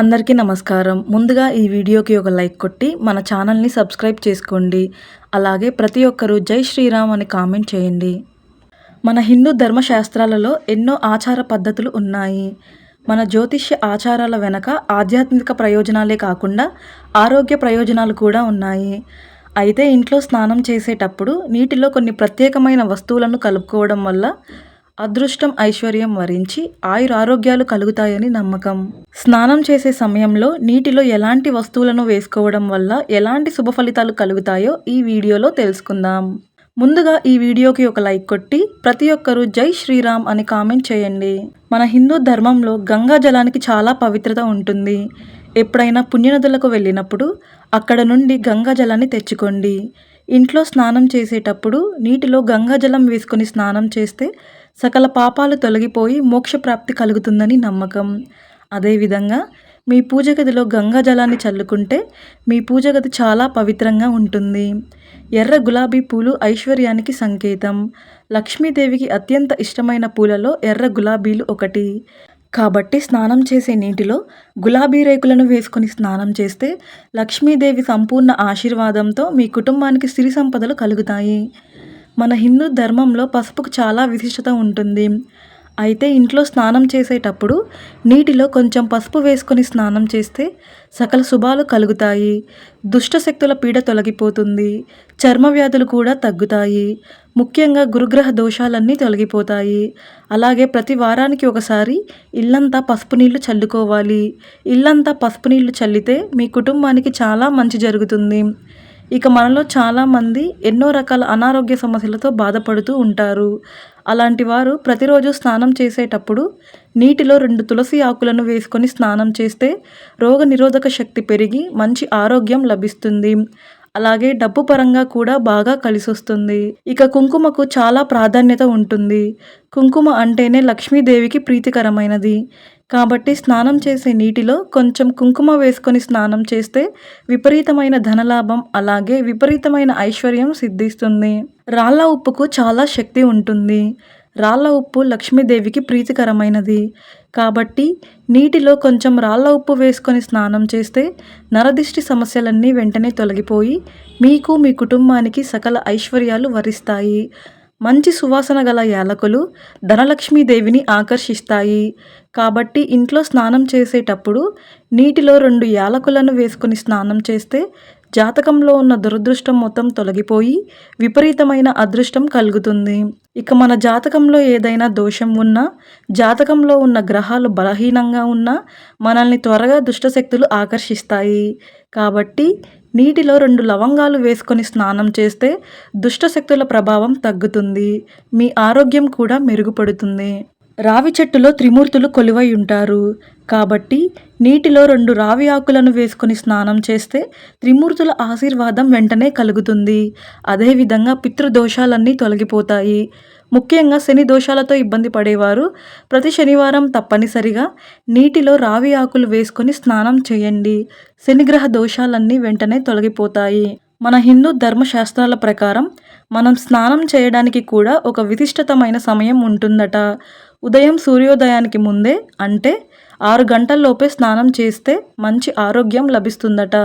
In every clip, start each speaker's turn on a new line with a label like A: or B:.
A: అందరికీ నమస్కారం. ముందుగా ఈ వీడియోకి ఒక లైక్ కొట్టి మన ఛానల్ని సబ్స్క్రైబ్ చేసుకోండి. అలాగే ప్రతి ఒక్కరూ జై శ్రీరామ్ అని కామెంట్ చేయండి. మన హిందూ ధర్మశాస్త్రాలలో ఎన్నో ఆచార పద్ధతులు ఉన్నాయి. మన జ్యోతిష్య ఆచారాల వెనక ఆధ్యాత్మిక ప్రయోజనాలే కాకుండా ఆరోగ్య ప్రయోజనాలు కూడా ఉన్నాయి. అయితే ఇంట్లో స్నానం చేసేటప్పుడు నీటిలో కొన్ని ప్రత్యేకమైన వస్తువులను కలుపుకోవడం వల్ల అదృష్టం ఐశ్వర్యం వరించి ఆయురారోగ్యాలు కలుగుతాయని నమ్మకం. స్నానం చేసే సమయంలో నీటిలో ఎలాంటి వస్తువులను వేసుకోవడం వల్ల ఎలాంటి శుభ ఫలితాలు కలుగుతాయో ఈ వీడియోలో తెలుసుకుందాం. ముందుగా ఈ వీడియోకి ఒక లైక్ కొట్టి ప్రతి ఒక్కరూ జై శ్రీరామ్ అని కామెంట్ చేయండి. మన హిందూ ధర్మంలో గంగా జలానికి చాలా పవిత్రత ఉంటుంది. ఎప్పుడైనా పుణ్యనదులకు వెళ్ళినప్పుడు అక్కడ నుండి గంగా జలాన్ని తెచ్చుకోండి. ఇంట్లో స్నానం చేసేటప్పుడు నీటిలో గంగా జలం వేసుకొని స్నానం చేస్తే సకల పాపాలు తొలగిపోయి మోక్షప్రాప్తి కలుగుతుందని నమ్మకం. అదేవిధంగా మీ పూజ గదిలో గంగా జలాన్ని చల్లుకుంటే మీ పూజ గది చాలా పవిత్రంగా ఉంటుంది. ఎర్ర గులాబీ పూలు ఐశ్వర్యానికి సంకేతం. లక్ష్మీదేవికి అత్యంత ఇష్టమైన పూలలో ఎర్ర గులాబీలు ఒకటి. కాబట్టి స్నానం చేసే నీటిలో గులాబీ రేకులను వేసుకొని స్నానం చేస్తే లక్ష్మీదేవి సంపూర్ణ ఆశీర్వాదంతో మీ కుటుంబానికి సిరి సంపదలు కలుగుతాయి. మన హిందూ ధర్మంలో పసుపుకు చాలా విశిష్టత ఉంటుంది. అయితే ఇంట్లో స్నానం చేసేటప్పుడు నీటిలో కొంచెం పసుపు వేసుకొని స్నానం చేస్తే సకల శుభాలు కలుగుతాయి. దుష్ట శక్తుల పీడ తొలగిపోతుంది. చర్మ వ్యాధులు కూడా తగ్గుతాయి. ముఖ్యంగా గురుగ్రహ దోషాలన్నీ తొలగిపోతాయి. అలాగే ప్రతి వారానికి ఒకసారి ఇల్లంతా పసుపు నీళ్ళు చల్లుకోవాలి. ఇల్లంతా పసుపు నీళ్ళు చల్లితే మీ కుటుంబానికి చాలా మంచి జరుగుతుంది. ఇక మనలో చాలామంది ఎన్నో రకాల అనారోగ్య సమస్యలతో బాధపడుతూ ఉంటారు. అలాంటి వారు ప్రతిరోజు స్నానం చేసేటప్పుడు నీటిలో రెండు తులసి ఆకులను వేసుకొని స్నానం చేస్తే రోగ నిరోధక శక్తి పెరిగి మంచి ఆరోగ్యం లభిస్తుంది. అలాగే డబ్బు పరంగా కూడా బాగా కలిసొస్తుంది. ఇక కుంకుమకు చాలా ప్రాధాన్యత ఉంటుంది. కుంకుమ అంటేనే లక్ష్మీదేవికి ప్రీతికరమైనది. కాబట్టి స్నానం చేసే నీటిలో కొంచెం కుంకుమ వేసుకొని స్నానం చేస్తే విపరీతమైన ధనలాభం అలాగే విపరీతమైన ఐశ్వర్యం సిద్ధిస్తుంది. రాళ్ళ ఉప్పుకు చాలా శక్తి ఉంటుంది. రాళ్ళ ఉప్పు లక్ష్మీదేవికి ప్రీతికరమైనది. కాబట్టి నీటిలో కొంచెం రాళ్ళ ఉప్పు వేసుకొని స్నానం చేస్తే నరదిష్టి సమస్యలన్నీ వెంటనే తొలగిపోయి మీకు మీ కుటుంబానికి సకల ఐశ్వర్యాలు వరిస్తాయి. మంచి సువాసన గల యాలకులు ధనలక్ష్మీదేవిని ఆకర్షిస్తాయి. కాబట్టి ఇంట్లో స్నానం చేసేటప్పుడు నీటిలో రెండు యాలకులను వేసుకొని స్నానం చేస్తే జాతకంలో ఉన్న దురదృష్టం మొత్తం తొలగిపోయి విపరీతమైన అదృష్టం కలుగుతుంది. ఇక మన జాతకంలో ఏదైనా దోషం ఉన్నా జాతకంలో ఉన్న గ్రహాలు బలహీనంగా ఉన్నా మనల్ని త్వరగా దుష్టశక్తులు ఆకర్షిస్తాయి. కాబట్టి నీటిలో రెండు లవంగాలు వేసుకొని స్నానం చేస్తే దుష్టశక్తుల ప్రభావం తగ్గుతుంది. మీ ఆరోగ్యం కూడా మెరుగుపడుతుంది. రావి చెట్టులో త్రిమూర్తులు కొలువై ఉంటారు. కాబట్టి నీటిలో రెండు రావి ఆకులను వేసుకొని స్నానం చేస్తే త్రిమూర్తుల ఆశీర్వాదం వెంటనే కలుగుతుంది. అదేవిధంగా పితృదోషాలన్నీ తొలగిపోతాయి. ముఖ్యంగా శని దోషాలతో ఇబ్బంది పడేవారు ప్రతి శనివారం తప్పనిసరిగా నీటిలో రావి ఆకులు వేసుకొని స్నానం చేయండి. శనిగ్రహ దోషాలన్నీ వెంటనే తొలగిపోతాయి. మన హిందూ ధర్మశాస్త్రాల ప్రకారం మనం స్నానం చేయడానికి కూడా ఒక విశిష్టతమైన సమయం ఉంటుందట. ఉదయం సూర్యోదయానికి ముందే అంటే ఆరు గంటల్లోపే స్నానం చేస్తే మంచి ఆరోగ్యం లభిస్తుందట.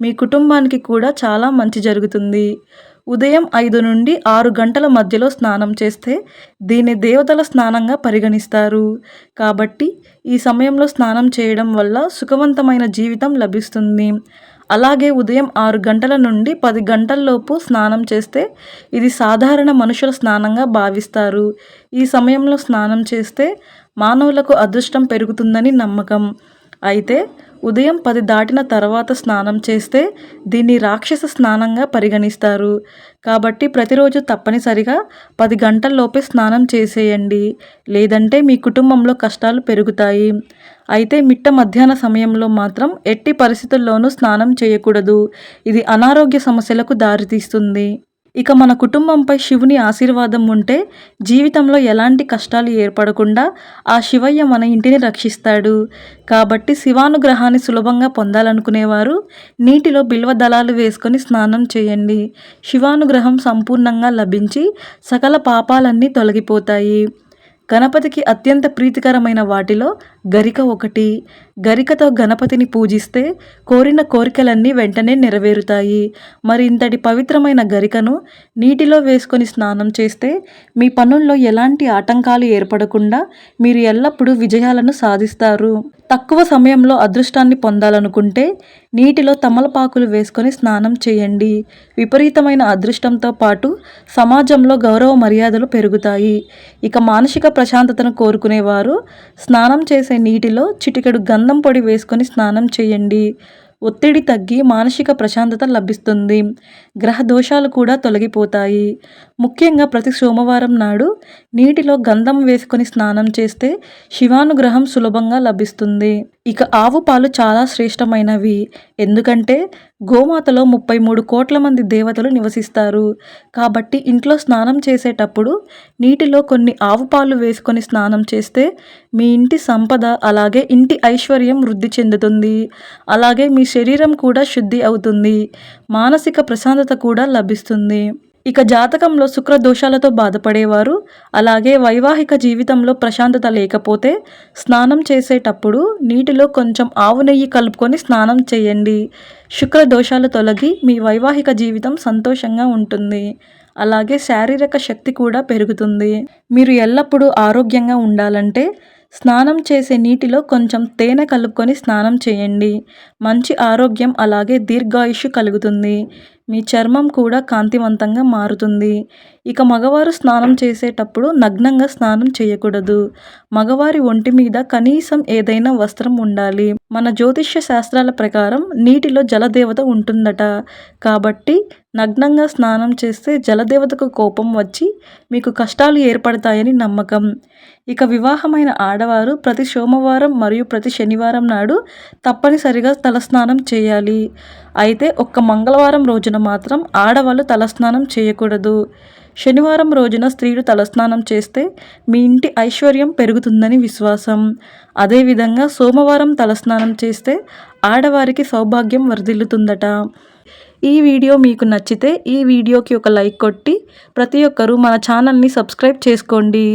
A: మీ కుటుంబానికి కూడా చాలా మంచి జరుగుతుంది. ఉదయం ఐదు నుండి ఆరు గంటల మధ్యలో స్నానం చేస్తే దీన్ని దేవతల స్నానంగా పరిగణిస్తారు. కాబట్టి ఈ సమయంలో స్నానం చేయడం వల్ల సుఖవంతమైన జీవితం లభిస్తుంది. అలాగే ఉదయం ఆరు గంటల నుండి పది గంటల్లోపు స్నానం చేస్తే ఇది సాధారణ మనుషుల స్నానంగా భావిస్తారు. ఈ సమయంలో స్నానం చేస్తే మానవులకు అదృష్టం పెరుగుతుందని నమ్మకం. అయితే ఉదయం పది దాటిన తర్వాత స్నానం చేస్తే దీన్ని రాక్షస స్నానంగా పరిగణిస్తారు. కాబట్టి ప్రతిరోజు తప్పనిసరిగా పది గంటల్లోపే స్నానం చేసేయండి. లేదంటే మీ కుటుంబంలో కష్టాలు పెరుగుతాయి. అయితే మిట్ట మధ్యాహ్న సమయంలో మాత్రం ఎట్టి పరిస్థితుల్లోనూ స్నానం చేయకూడదు. ఇది అనారోగ్య సమస్యలకు దారితీస్తుంది. ఇక మన కుటుంబంపై శివుని ఆశీర్వాదం ఉంటే జీవితంలో ఎలాంటి కష్టాలు ఏర్పడకుండా ఆ శివయ్య మన ఇంటిని రక్షిస్తాడు. కాబట్టి శివానుగ్రహాన్ని సులభంగా పొందాలనుకునేవారు నీటిలో బిల్వ దళాలు వేసుకొని స్నానం చేయండి. శివానుగ్రహం సంపూర్ణంగా లభించి సకల పాపాలన్నీ తొలగిపోతాయి. గణపతికి అత్యంత ప్రీతికరమైన వాటిలో గరిక ఒకటి. గరికతో గణపతిని పూజిస్తే కోరిన కోరికలన్నీ వెంటనే నెరవేరుతాయి. మరి ఇంతటి పవిత్రమైన గరికను నీటిలో వేసుకొని స్నానం చేస్తే మీ పనుల్లో ఎలాంటి ఆటంకాలు ఏర్పడకుండా మీరు ఎల్లప్పుడూ విజయాలను సాధిస్తారు. తక్కువ సమయంలో అదృష్టాన్ని పొందాలనుకుంటే నీటిలో తమలపాకులు వేసుకొని స్నానం చేయండి. విపరీతమైన అదృష్టంతో పాటు సమాజంలో గౌరవ మర్యాదలు పెరుగుతాయి. ఇక మానసిక ప్రశాంతతను కోరుకునేవారు స్నానం చేసే నీటిలో చిటికెడు గంధ పొడి వేసుకొని స్నానం చేయండి. ఒత్తిడి తగ్గి మానసిక ప్రశాంతత లభిస్తుంది. గ్రహ దోషాలు కూడా తొలగిపోతాయి. ముఖ్యంగా ప్రతి సోమవారం నాడు నీటిలో గంధం వేసుకొని స్నానం చేస్తే శివానుగ్రహం సులభంగా లభిస్తుంది. ఇక ఆవు పాలు చాలా శ్రేష్టమైనవి. ఎందుకంటే గోమాతలో ముప్పై మూడు కోట్ల మంది దేవతలు నివసిస్తారు. కాబట్టి ఇంట్లో స్నానం చేసేటప్పుడు నీటిలో కొన్ని ఆవు పాలు వేసుకొని స్నానం చేస్తే మీ ఇంటి సంపద అలాగే ఇంటి ఐశ్వర్యం వృద్ధి చెందుతుంది. అలాగే మీ శరీరం కూడా శుద్ధి అవుతుంది. మానసిక ప్రశాంతత కూడా లభిస్తుంది. ఇక జాతకంలో శుక్ర దోషాలతో బాధపడేవారు అలాగే వైవాహిక జీవితంలో ప్రశాంతత లేకపోతే స్నానం చేసేటప్పుడు నీటిలో కొంచెం ఆవు నెయ్యి కలుపుకొని స్నానం చేయండి. శుక్ర దోషాలు తొలగి మీ వైవాహిక జీవితం సంతోషంగా ఉంటుంది. అలాగే శారీరక శక్తి కూడా పెరుగుతుంది. మీరు ఎల్లప్పుడూ ఆరోగ్యంగా ఉండాలంటే స్నానం చేసే నీటిలో కొంచెం తేనె కలుపుకొని స్నానం చేయండి. మంచి ఆరోగ్యం అలాగే దీర్ఘాయుష్ కలుగుతుంది. మీ చర్మం కూడా కాంతివంతంగా మారుతుంది. ఇక మగవారు స్నానం చేసేటప్పుడు నగ్నంగా స్నానం చేయకూడదు. మగవారి ఒంటి మీద కనీసం ఏదైనా వస్త్రం ఉండాలి. మన జ్యోతిష్య శాస్త్రాల ప్రకారం నీటిలో జలదేవత ఉంటుందట. కాబట్టి నగ్నంగా స్నానం చేస్తే జలదేవతకు కోపం వచ్చి మీకు కష్టాలు ఏర్పడతాయని నమ్మకం. ఇక వివాహమైన ఆడవారు ప్రతి సోమవారం మరియు ప్రతి శనివారం నాడు తప్పనిసరిగా తలస్నానం చేయాలి. అయితే ఒక్క మంగళవారం రోజున మాత్రం ఆడవాళ్ళు తలస్నానం చేయకూడదు. శనివారం రోజున స్త్రీలు తలస్నానం చేస్తే మీ ఇంటి ఐశ్వర్యం పెరుగుతుందని విశ్వాసం. అదేవిధంగా సోమవారం తలస్నానం చేస్తే ఆడవారికి సౌభాగ్యం వర్ధిల్లుతుందట. ఈ వీడియో మీకు నచ్చితే ఈ వీడియోకి ఒక లైక్ కొట్టి ప్రతి ఒక్కరూ మన ఛానల్ని సబ్స్క్రైబ్ చేసుకోండి.